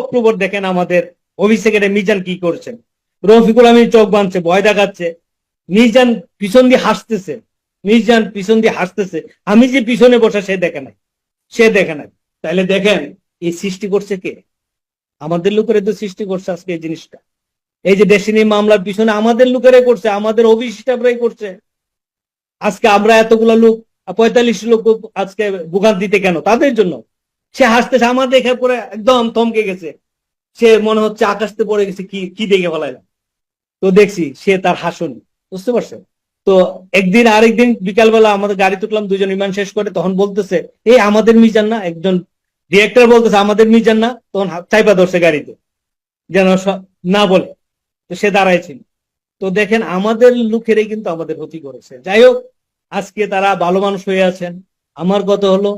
October দেখেন আমাদের অভিষেকের মিজান কি করছেন রফিকুল আমিন চোখ বাঁধছে, ভয় দেখাচ্ছে। মিজান পিছন দিয়ে হাসতেছে, মিজান পিছন দিয়ে হাসতেছে। আমি যে পিছনে বসে, সে দেখে নাই, সে দেখে নাই। তাহলে দেখেন, এই সৃষ্টি করছে কে? আমাদের লোকের তো সৃষ্টি করছে আজকে এই জিনিসটা। এই যে ডেসিনি মামলার পিছনে আমাদের লোকেরাই করছে, আমাদের স্টাফরাই করছে। আজকে আমরা এতগুলা লোক, পঁয়তাল্লিশ লোক আজকে বুকান দিতে কেন? তাদের জন্য। সে হাসতেছে, আমার দেখে পরে একদম থমকে গেছে। সে মনে হচ্ছে আকাশতে পড়ে গেছে, কি কি দেখে ফেলাইলাম? তো দেখছি সে তার হাসনি, বুঝতে পারছেন? তো একদিন আরেকদিন বিকালবেলা আমাদের গাড়ি তুললাম দুজন বিমান শেষ করে, তখন বলতেছে এই আমাদের মিজান না? একজন ডিরেক্টর বলতেছে, আমাদের মিজান না? তখন চাইপা ধরছে গাড়িতে, যেন না বলে। তো সে দাঁড়াইছিল তো দেখেন, আমাদের লোকেরাই কিন্তু আমাদের ক্ষতি করেছে। যাই হোক, আজকে তারা ভালো মানুষ হয়ে আছেন। আমার কথা হলো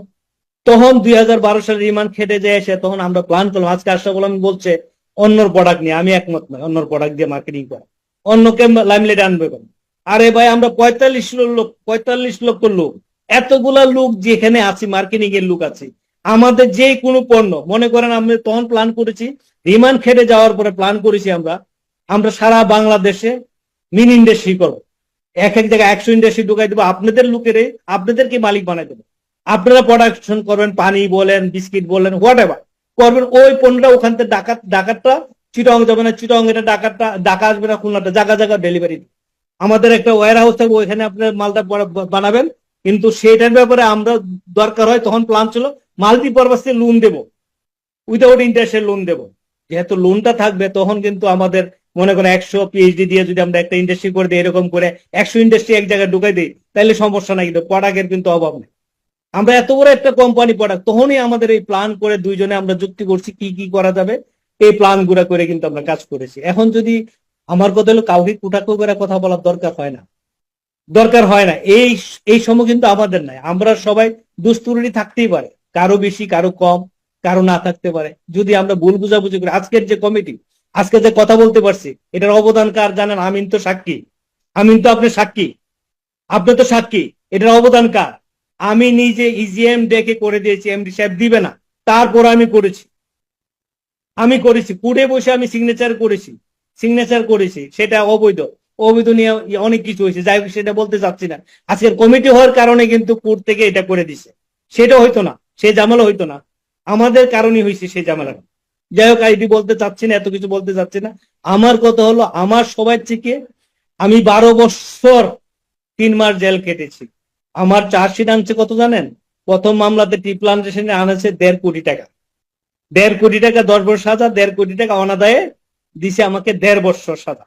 তখন দুই হাজার বারো সালে রিমান্ড খেটে যায় এসে তখন আমরা প্ল্যান করলাম। আজকে আশরাফুল আলম বলছে, অন্যর প্রোডাক্ট নিয়ে, আমি একমত নয়, অন্যর প্রোডাক্ট দিয়ে মার্কেটিং করা। অন্যকে লাইমলাইট আনবে কেন? আরে ভাই, আমরা পঁয়তাল্লিশ লোক, পঁয়তাল্লিশ লক্ষ লোক, এতগুলা লোক যেখানে আছি মার্কেটিং এর লোক আছে, আমাদের যে কোনো পণ্য, মনে করেন আমরা তখন প্ল্যান করেছি, রিমান্ড খেটে যাওয়ার পরে প্ল্যান করেছি আমরা আমরা সারা বাংলাদেশে মিন ইন্ডাস্ট্রি করব। এক এক জায়গায় একশো ইন্ডাস্ট্রি ঢুকাই দেবো, আপনাদের লোকেরে, আপনাদেরকে মালিক বানাই দেবো। আপনারা প্রোডাকশন করবেন, পানি বলেন, বিস্কিট বলেন হোয়াট এভার করবেন, ওই পণ্যটা ওখান থেকে ডাকাত, ডাকাতটা চিটং যাবে না, চিটং এটা ডাকাতটা, ডাকা আসবে না, খুলনাটা জায়গা জায়গা ডেলিভারি আমাদের একটা ওয়ার হাউস থাকবে, ওইখানে আপনার মালটা বানাবেন, কিন্তু সেটার ব্যাপারে আমরা দরকার হয়, তখন প্ল্যান ছিল মাল্টি পারপাসে লোন দেবো উইদাউট ইন্টারেস্টের লোন দেবো। যেহেতু লোনটা থাকবে, তখন কিন্তু আমাদের মনে করেন একশো পিএইচডি দিয়ে যদি আমরা একটা ইন্ডাস্ট্রি করে দিই, এরকম করে একশো ইন্ডাস্ট্রি এক জায়গায় ঢুকাই দিই, তাহলে সমস্যা নাই, কিন্তু প্রোডাক্টের কিন্তু অভাব নেই। আমরা এত বড় একটা কোম্পানি প্রোডাক্ট তখনই আমাদের এই প্ল্যান করে দুইজনে আমরা যুক্তি করছি কি কি করা যাবে। এই প্ল্যানগুলা করে কিন্তু আমরা কাজ করেছি। এখন যদি আমার কথা হলো কাউকে কুটাকু করে কথা বলার দরকার হয় না। দরকার হয় না। এই এই সময় কিন্তু আমাদের নাই। আমরা সবাই দুস্তুরি থাকতেই পারে। কারও বেশি, কারও কম, কারও না থাকতে পারে। যদি আমরা ভুল বুঝাবুঝি করি, আজকের যে কমিটি আজকে যে কথা বলতে পারছি, এটার অবদান কার জানেন? আমিন তো সাক্ষী। আমিন তো আপনি সাক্ষী। আপনি তো সাক্ষী। এটার অবদান কার? আমি নিজে ইজিএম ডেকে করে দিয়েছি এমডি সাহেব দিবে না। তারপর আমি করেছি। আমি করেছি। কুড়ে বসে আমি সিগনেচার করেছি। সিগনেচার করেছি। সেটা অবৈধ। অবৈধ নিয়ে অনেক কিছু হয়েছে। যাই হোক, সেটা বলতে চাচ্ছি না। আজকের কমিটি হওয়ার কারণে কিন্তু কোর্ট থেকে এটা করে দিছে। সেটা হইতো না। সে জামালা হইতো না। আমাদের কারণে হয়েছে সেই জামালা যাই হোক আইডি বলতে চাচ্ছি না, এত কিছু বলতে চাচ্ছি না। আমার কথা হলো, আমার সবার থেকে আমি বারো বছর তিন মাস জেল কেটেছি আমার চার্জশিট আনছে কত জানেন? প্রথম মামলাতে টি প্লান্টেশনে আনেছে দেড় কোটি টাকা। দেড় কোটি টাকা, দশ বছর সাজা, দেড় কোটি টাকা অনাদায়ে দিছে আমাকে দেড় বছর সাজা।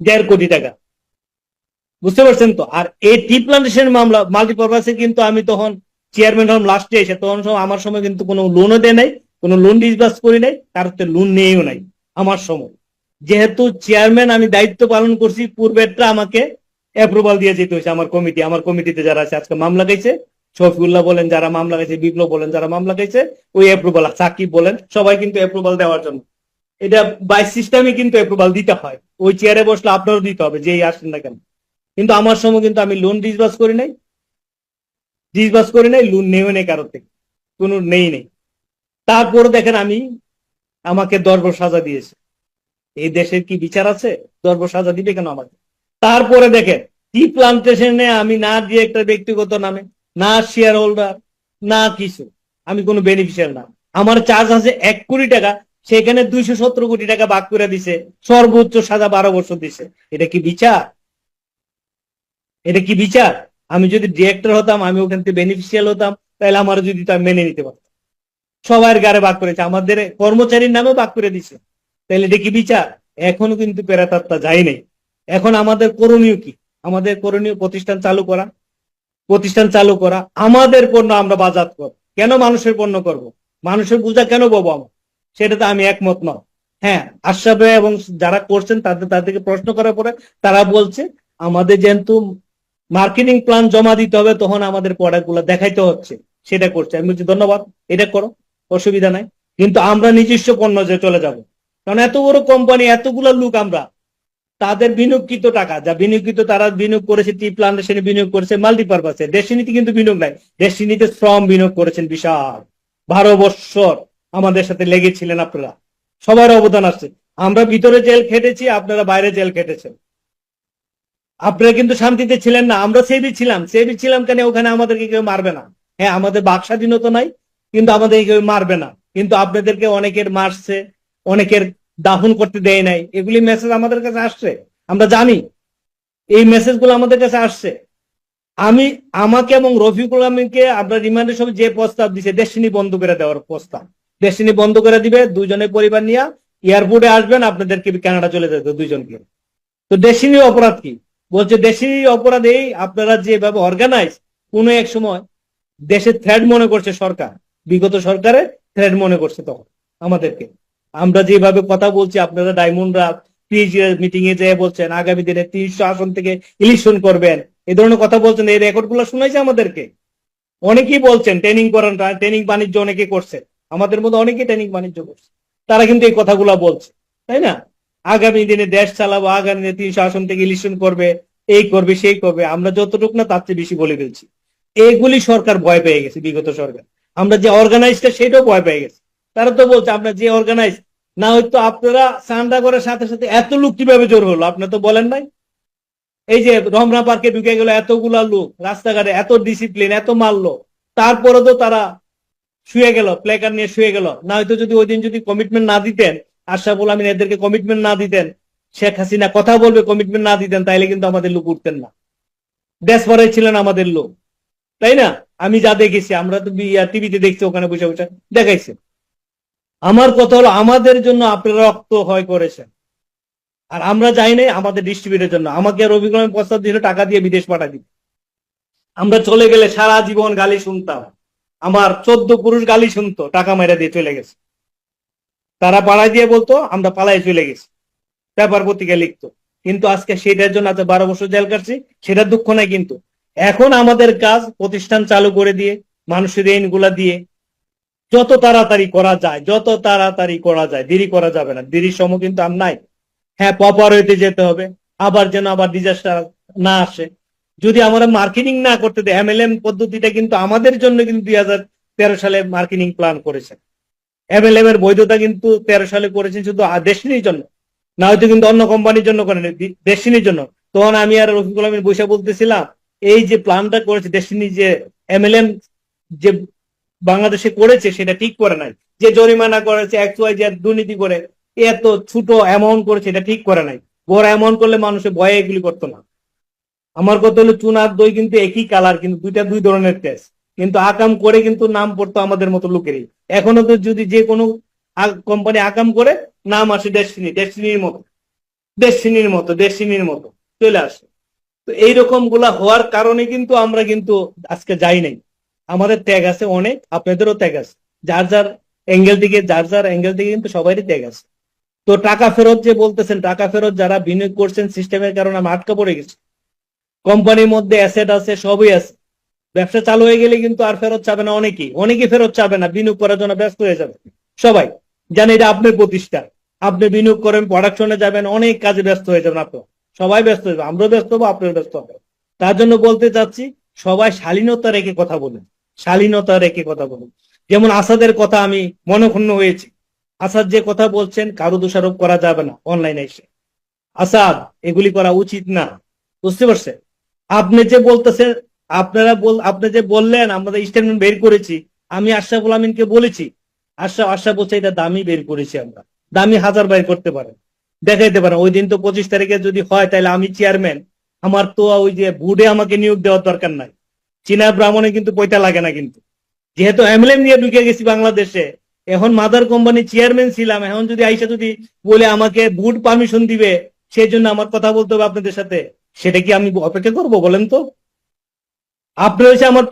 দেড় কোটি টাকা। বুঝতে পারছেন তো? আর এই টি প্লান্টেশন মামলা মাল্টিপারপাসে কিন্তু আমি তখন চেয়ারম্যান হলাম লাস্টে এসে, তখন আমার সময় কিন্তু কোনো লোনও দেয় নাই, কোনো লোন ডিসবাস করি নাই কারোর লোন নিয়েও নাই, আমার সময়। যেহেতু চেয়ারম্যান আমি দায়িত্ব পালন করছি, পূর্বেরটা আমাকে অ্যাপ্রুভাল দিয়ে যেতে হয়েছে আমার কমিটি আমার কমিটিতে যারা আছে, আজকে মামলা গাইছে শফিউল্লাহ বলেন, যারা মামলা গাইছে বিপ্লব বলেন, যারা মামলা গাইছে ওই অ্যাপ্রুভাল সাকিব বলেন, সবাই কিন্তু অ্যাপ্রুভাল দেওয়ার জন্য। এটা বাই সিস্টেমে কিন্তু অ্যাপ্রুভাল দিতে হয়। ওই চেয়ারে বসলে আপনারও দিতে হবে, যেই আসেন না কেন। কিন্তু আমার সময় কিন্তু আমি লোন ডিসবাস করি নাই। ডিসবাস করি নাই লোন নেও নেই কারোর থেকে। কোনো নেই নেই। তারপরে দেখেন আমি, আমাকে দশ বছর সাজা দিয়েছে। এই দেশের কি বিচার আছে? দশ বছর সাজা দিবে কেন আমাকে? তারপরে দেখেন টি প্লান্টেশনে আমি না দিয়ে একটা ব্যক্তিগত নামে, না শেয়ার হোল্ডার না কিছু, আমি কোনো বেনিফিশিয়াল না। আমার চার্জ আছে এক কোটি টাকা, সেখানে দুইশো সত্তর কোটি টাকা বাক করে দিছে, সর্বোচ্চ সাজা বারো বছর দিছে। এটা কি বিচার? এটা কি বিচার? আমি যদি ডিরেক্টর হতাম, আমি ওখান থেকে বেনিফিশিয়াল হতাম, তাহলে আমার যদি তা মেনে নিতে পারতাম। সবার গাড়ে বাক করেছে, আমাদের কর্মচারীর নামেও বাক করে দিছে। তাহলে এটা কি বিচার? এখনও কিন্তু পেরাতাত্তা যায় নাই। এখন আমাদের করণীয় কি? আমাদের করণীয় প্রতিষ্ঠান চালু করা, প্রতিষ্ঠান চালু করা, আমাদের পণ্য আমরা বাজার করব। কেন মানুষের পণ্য করব? মানুষের বোঝা কেন পাবো আমার? সেটা তো আমি একমত নয়। হ্যাঁ আশরাফে এবং যারা করছেন তাদের তাদেরকে প্রশ্ন করার পরে তারা বলছে, আমাদের যেহেতু মার্কেটিং প্ল্যান জমা দিতে হবে, তখন আমাদের প্রোডাক্ট দেখাইতে হচ্ছে। সেটা করছে। আমি বলছি, ধন্যবাদ। এটা করো, অসুবিধা নাই। কিন্তু আমরা নিজস্ব পণ্য যে চলে যাব। কারণ এত বড় কোম্পানি এতগুলো লোক আমরা তাদের বিনিয়োগকৃত টাকা, যা বিনিয়োগকৃত তারা বিনিয়োগ করেছে টি প্লান্টেশনে বিনিয়োগ করেছে মাল্টিপারপাসে দেশনীতি কিন্তু বিনিয়োগ নাই। দেশনীতিতে শ্রম বিনিয়োগ করেছেন বিশাল। বারো বৎসর আমাদের সাথে লেগেছিলেন আপনারা। সবার অবদান আছে। আমরা ভিতরে জেল খেটেছি, আপনারা বাইরে জেল খেটেছেন। আপনারা কিন্তু শান্তিতে ছিলেন না। আমরা সেবি ছিলাম। সেবি ছিলাম কেন? ওখানে আমাদেরকে কেউ মারবে না। হ্যাঁ আমাদের বাক স্বাধীনতা নাই, কিন্তু আমাদের কেউ মারবে না। কিন্তু আপনাদেরকে অনেকের মারছে, অনেকের দাফন করতে দেয় নাই। এগুলি মেসেজ আমাদের কাছে আসছে। আমরা জানি। এই মেসেজগুলো আমাদের কাছে আসছে। আমি, আমাকে এবং রফিকুল আমিনকে আপনার রিমান্ডের সময় যে প্রস্তাব দিছে ডেস্টিনি বন্ধ করে দেওয়ার প্রস্তাব। ডেস্টিনি বন্ধ করে দিবে, দুজনের পরিবার নিয়ে এয়ারপোর্টে আসবেন, আপনাদেরকে কানাডা চলে যেতে দুইজনকে। তো ডেস্টিনির অপরাধ কি? বলছে ডেস্টিনির অপরাধ এই, আপনারা যেভাবে অর্গানাইজ কোন এক সময় দেশের থ্রেড মনে করছে সরকার। বিগত সরকারে থ্রেড মনে করছে তখন আমাদেরকে। আমরা যেভাবে কথা বলছি, আপনারা ডায়মন্ডরা মিটিং এ যেয়ে বলছেন, আগামী দিনে তিনশো আসন থেকে ইলেকশন করবেন। এই ধরনের কথা বলছেন, এই রেকর্ডগুলো শুনেছে আমাদেরকে। অনেকেই বলছেন ট্রেনিং করেন ট্রেনিং বাণিজ্য অনেকে করছে। আমাদের মধ্যে অনেকেই ট্রেনিং বাণিজ্য করছে। তারা কিন্তু এই কথাগুলা বলছে, তাই না? আগামী দিনে দেশ চালাবো, আগামী দিনে তিনশো আসন থেকে ইলেকশন করবে, এই করবে, সেই করবে। আমরা যতটুকু না তার চেয়ে বেশি বলে ফেলছি। এগুলি সরকার ভয় পেয়ে গেছে, বিগত সরকার। আমরা যে অর্গানাইজটা সেটাও ভয় পেয়ে গেছে। তারা তো বলছে, আমরা যে অর্গানাইজ না হয়তো আপনারা চান্দা করার সাথে সাথে এত লোক কীভাবে জোর হলো? আপনি তো বলেন নাই? এই যে রমনা পার্কে ঢুকে গেল এতগুলা লোক, রাস্তাঘাটে এত ডিসিপ্লিন এত মারলো, তারপরে তো তারা শুয়ে গেল প্লেকার নিয়ে শুয়ে গেল। না হয়তো যদি ওই দিন যদি কমিটমেন্ট না দিতেন, আশরাফুল আমিন এদেরকে কমিটমেন্ট না দিতেন, শেখ হাসিনা কথা বলবে কমিটমেন্ট না দিতেন, তাইলে কিন্তু আমাদের লোক উঠতেন না। দেশ ভরে ছিলেন আমাদের লোক। তাই না? আমি যা দেখেছি, আমরা তো টিভিতে দেখছি, ওখানে বসে বসে। দেখাইছে। আমার কথা হলো, আমাদের জন্য আপনারা রক্ত হয় করেছেন। আর আমরা যাই নাই আমাদের ডিস্ট্রিবিউটের জন্য। আমাকে রবি কলাম প্রস্তাব দিল, টাকা দিয়ে বিদেশ পাঠা দিবে আমরা চলে গেলে সারা জীবন গালি শুনতাম। আমার চোদ্দ পুরুষ গালি শুনতো, টাকা মেরে দিয়ে চলে গেছে। তারা পাড়ায় দিয়ে বলতো, আমরা পালায় চলে গেছি। পেপার পত্রিকা লিখতো। কিন্তু আজকে সেটার জন্য আজকে বারো বছর জেল কাটছি সেটার দুঃখ নাই কিন্তু। এখন আমাদের কাজ প্রতিষ্ঠান চালু করে দিয়ে, মানুষের ঋণগুলা দিয়ে যত তাড়াতাড়ি করা যায়, যত তাড়াতাড়ি করা যায়, দেরি করা যাবে না। দেরির সময় কিন্তু আর নাই। হ্যাঁ পপার হইতে যেতে হবে। আবার যেন আবার ডিজাস্টার না আসে। যদি আমরা মার্কেটিং না করতে দেয় এমএলএম পদ্ধতিটা কিন্তু আমাদের জন্য কিন্তু দুই হাজার তেরো সালে মার্কেটিং প্ল্যান করেছে। এমএলএম এর বৈধতা কিন্তু তেরো সালে করেছেন শুধু দেশিনীর জন্য। না হয়তো কিন্তু অন্য কোম্পানির জন্য করেন দেশিনীর জন্য। তখন আমি আর রফিকুল আমিন বৈশা বলতেছিলাম, এই যে প্ল্যানটা করেছে দেশিনী যে এমএলএম যে বাংলাদেশে করেছে সেটা ঠিক করে নাই। যে জরিমানা করেছে ওয়াই যে দুর্নীতি করে এত ছোট অ্যামাউন্ট করেছে এটা ঠিক করে নাই। বড় অ্যামাউন্ট করলে মানুষের ভয়ে এগুলি করতো না। আমার কথা হলো, চুনার দই কিন্তু একই কালার কিন্তু দুইটা দুই ধরনের টেস্ট কিন্তু আকাম করে কিন্তু নাম পড়তো আমাদের মতো লোকেরই। এখনও তো যদি যে কোনো কোম্পানি আকাম করে, নাম আসে ডেস্টিনি ডেস্টিনির মতো। ডেস্টিনির মতো ডেস্টিনির মতো। চলে আসে। তো এইরকমগুলা হওয়ার কারণে কিন্তু আমরা কিন্তু আজকে যাই নাই। আমাদের ট্যাগ আছে অনেক, আপনাদেরও ট্যাগ আছে। যার যার অ্যাঙ্গেল থেকে যার যার অ্যাঙ্গেল থেকে কিন্তু সবারই ট্যাগ আছে। তো টাকা ফেরত যে বলতেছেন, টাকা ফেরত যারা বিনিয়োগ করছেন সিস্টেমের কারণে আমি আটকা পড়ে গেছি। কোম্পানির মধ্যে অ্যাসেট আছে, সবই আছে। ব্যবসা চালু হয়ে গেলে কিন্তু আর ফেরত চাবে না অনেকেই। অনেকেই ফেরত চাবে না, বিনিয়োগ করার জন্য ব্যস্ত হয়ে যাবে। সবাই জানে এটা আপনার প্রতিষ্ঠা। আপনি বিনিয়োগ করেন প্রোডাকশনে যাবেন, অনেক কাজে ব্যস্ত হয়ে যাবেন আপনি। সবাই ব্যস্ত হয়ে যাবে, আমরাও ব্যস্ত হব আপনার ব্যস্ত হবে তার জন্য বলতে চাচ্ছি, সবাই শালীনতা রেখে কথা বলেন। শালীনতা রেখে কথা বলুন যেমন আসাদের কথা আমি মনক্ষুণ্ণ হয়েছি। আসাদ যে কথা বলছেন, কারও দোষারোপ করা যাবে না অনলাইনে এসে। আসাদ, এগুলি করা উচিত না। বুঝতে পারছেন? আপনি যে বলতেছেন, আপনারা বল, আপনি যে বললেন আমাদের স্টেটমেন্ট বের করেছি, আমি আশরাফুল আমিনকে বলেছি। আশরাফ আশরাফ বলছে এটা দামি বের করেছি আমরা। দামি হাজার বাইর করতে পারেন। দেখাইতে পারেন, ওই দিন তো পঁচিশ তারিখে যদি হয়, তাহলে আমি চেয়ারম্যান আমার তো ওই যে বুডে আমাকে নিয়োগ দেওয়ার দরকার নাই। চীনা ব্রাহ্মণে কিন্তু পয়সা লাগে না কিন্তু। যেহেতু এমএলএম নিয়ে ঢুকে গেছি বাংলাদেশে, এখন মাদার কোম্পানি চেয়ারম্যান ছিলাম, এখন যদি আইসা যদি বলে আমাকে বুট পারমিশন দিবে, সেই জন্য আমার কথা বলতে হবে আপনাদের সাথে, সেটা কি আমি অপেক্ষা করব বলেন তো? আপনার হচ্ছে আমার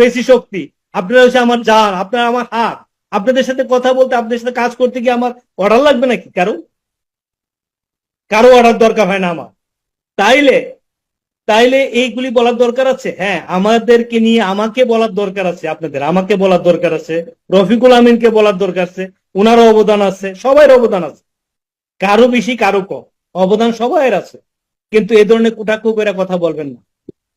পেশি শক্তি, আপনার হচ্ছে আমার জান আপনার আমার হাত, আপনাদের সাথে কথা বলতে, আপনাদের সাথে কাজ করতে কি আমার অর্ডার লাগবে নাকি কারও? কারও অর্ডার দরকার হয় না আমার। তাইলে তাইলে এইগুলি বলার দরকার আছে? হ্যাঁ আমাদেরকে নিয়ে আমাকে বলার দরকার আছে, আপনাদের আমাকে বলার দরকার আছে, রফিকুল আমিনকে বলার দরকার আছে ওনারও অবদান আছে সবাই অবদান আছে। কারও বেশি, কারও কম। অবদান সবাই আছে। কিন্তু এ ধরনের কুটাকু করে কথা বলবেন না।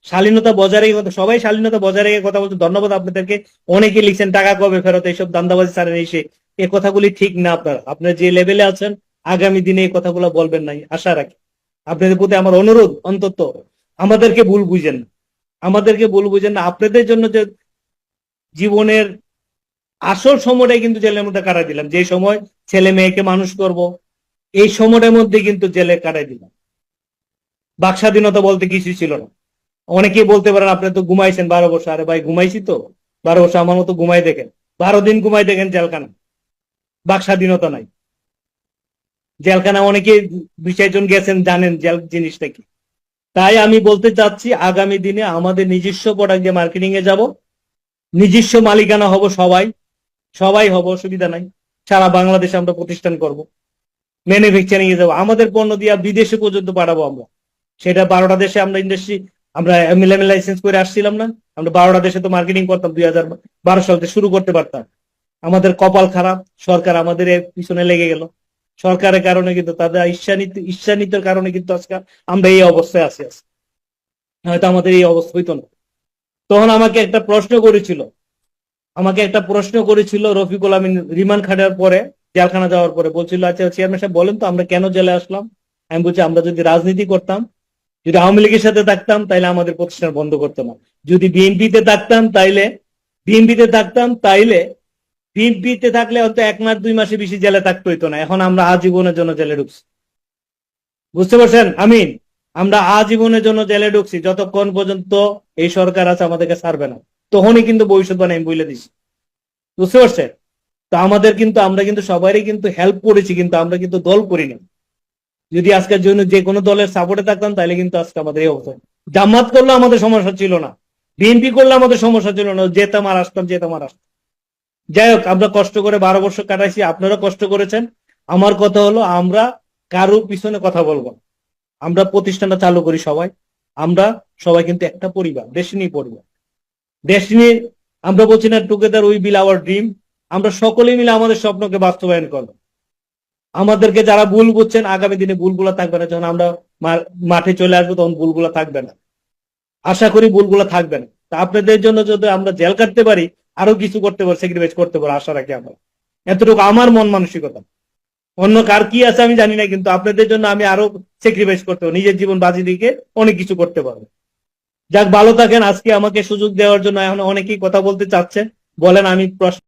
শালীনতা বজায় রেখে কথা সবাই শালীনতা বজায় রেখে কথা বলতে ধন্যবাদ আপনাদেরকে। অনেকে লিখছেন, টাকা কবে ফেরত? এইসব দান্দাবাজি ছাড়েন এসে এই কথাগুলি ঠিক না আপনার। আপনার যে লেভেলে আছেন, আগামী দিনে এই কথাগুলো বলবেন নাই। আশা রাখি। আপনাদের প্রতি আমার অনুরোধ অন্তত আমাদেরকে ভুল বুঝেন না। আমাদেরকে ভুল বুঝেন না। আপনাদের জন্য যে জীবনের আসল সময়টাই কিন্তু জেলের মধ্যে কাটাই দিলাম। যে সময় ছেলে মেয়েকে মানুষ করব, এই সময়টার মধ্যে কিন্তু জেলে কাটাই দিলাম। বাক স্বাধীনতা বলতে কিছুই ছিল না। অনেকেই বলতে পারেন, আপনি তো ঘুমাইছেন বারো বছর। আরে ভাই, ঘুমাইছি তো। বারো বছর আমার মতো ঘুমাই দেখেন। বারো দিন ঘুমাই দেখেন জেলখানা। বাক স্বাধীনতা নাই। জেলখানা অনেকে বিষয়জন গেছেন, জানেন জেল জিনিসটা কি। তাই আমি বলতে চাচ্ছি, আগামী দিনে আমাদের নিজস্ব প্রোডাক্ট দিয়ে মার্কেটিং এ যাব। নিজস্ব মালিকানা হব সবাই। সবাই হব, অসুবিধা নাই। সারা বাংলাদেশে আমরা প্রতিষ্ঠান করব। ম্যানুফ্যাকচারিং এ যাব। আমাদের পণ্য দিয়ে বিদেশে পর্যন্ত পাঠাবো আমরা। সেটা বারোটা দেশে আমরা ইন্ডাস্ট্রি আমরা এমএলএম লাইসেন্স করে আসছিলাম না। আমরা বারোটা দেশে তো মার্কেটিং করতাম, দুই হাজার বারো সাল থেকে শুরু করতে পারতাম। আমাদের কপাল খারাপ, সরকার আমাদের পিছনে লেগে গেল। সরকারের কারণে কিন্তু, তাদের ঈর্ষানিত, ঈর্ষানিতের কারণে কিন্তু আজকে আমরা এই অবস্থায় আছি আছি হয়তো আমাদের এই অবস্থা হইতো না। তখন আমাকে একটা প্রশ্ন করেছিল। আমাকে একটা প্রশ্ন করেছিল রফিকুল আমিন রিমান্ড খাটার পরে, জেলখানা যাওয়ার পরে। বলছিল আচ্ছা চেয়ারম্যান সাহেব, বলেন তো আমরা কেন জেলে আসলাম? আমি বলছি, আমরা যদি রাজনীতি করতাম, যদি আওয়ামী লীগের সাথে থাকতাম, তাইলে আমাদের প্রতিষ্ঠান বন্ধ করতাম যদি বিএনপিতে থাকতাম, তাইলে, বিএনপিতে থাকতাম, তাইলে বিএনপিতে থাকলে হয়তো এক মাস, দুই মাসে বেশি জেলে থাকতে হইতো না। এখন আমরা আজীবনের জন্য জেলে ঢুকছি। বুঝতে পারছেন? আমিন। আমরা আজীবনের জন্য জেলে ঢুকছি। যতক্ষণ পর্যন্ত এই সরকার আছে, আমাদেরকে ছাড়বে না। তখনই কিন্তু ভবিষ্যৎ বাণী আমি বলে দিছি। বুঝতে পারছেন? তো আমাদের কিন্তু, আমরা কিন্তু সবারই কিন্তু হেল্প করেছি, কিন্তু আমরা কিন্তু দল করি না। যদি আজকের জন্য যে কোনো দলের সাপোর্টে থাকতাম তাহলে কিন্তু আজকে আমাদের এই অবস্থা। জামাত করলে আমাদের সমস্যা ছিল না। বিএনপি করলে আমাদের সমস্যা ছিল না। যেতাম আর আসতাম, যেতাম আর আসতাম। যাই হোক, আমরা কষ্ট করে বারো বছর কাটাইছি আপনারা কষ্ট করেছেন। আমার কথা হলো, আমরা কারও পিছনে কথা বলব। আমরা প্রতিষ্ঠানটা চালু করি সবাই। আমরা সবাই কিন্তু একটা পরিবার ডেস্টিনি পরিবার। ডেস্টিনি আমরা বলছি না together we build our dream আমরা সকলে মিলে আমাদের স্বপ্নকে বাস্তবায়ন করব। আমাদেরকে যারা ভুল বুঝছেন, আগামী দিনে ভুলগুলো থাকবে না। যখন আমরা মাঠে চলে আসব, তখন ভুলগুলো থাকবে না। আশা করি ভুলগুলো থাকবে না। তা আপনাদের জন্য যদি আমরা জেল কাটতে পারি আরও কিছু করতে পারো স্যাক্রিফাইস করতে পারো, আশা রাখি আমার। এতটুকু আমার মন মানসিকতা। অন্য কার কি আছে আমি জানি না, কিন্তু আপনাদের জন্য আমি আরও স্যাক্রিফাইস করতে পারব, নিজের জীবন বাজি দিকে অনেক কিছু করতে পারব। যাক, ভালো থাকেন, আজকে আমাকে সুযোগ দেওয়ার জন্য এখন অনেকেই কথা বলতে চাচ্ছেন। বলেন, আমি প্রশ্ন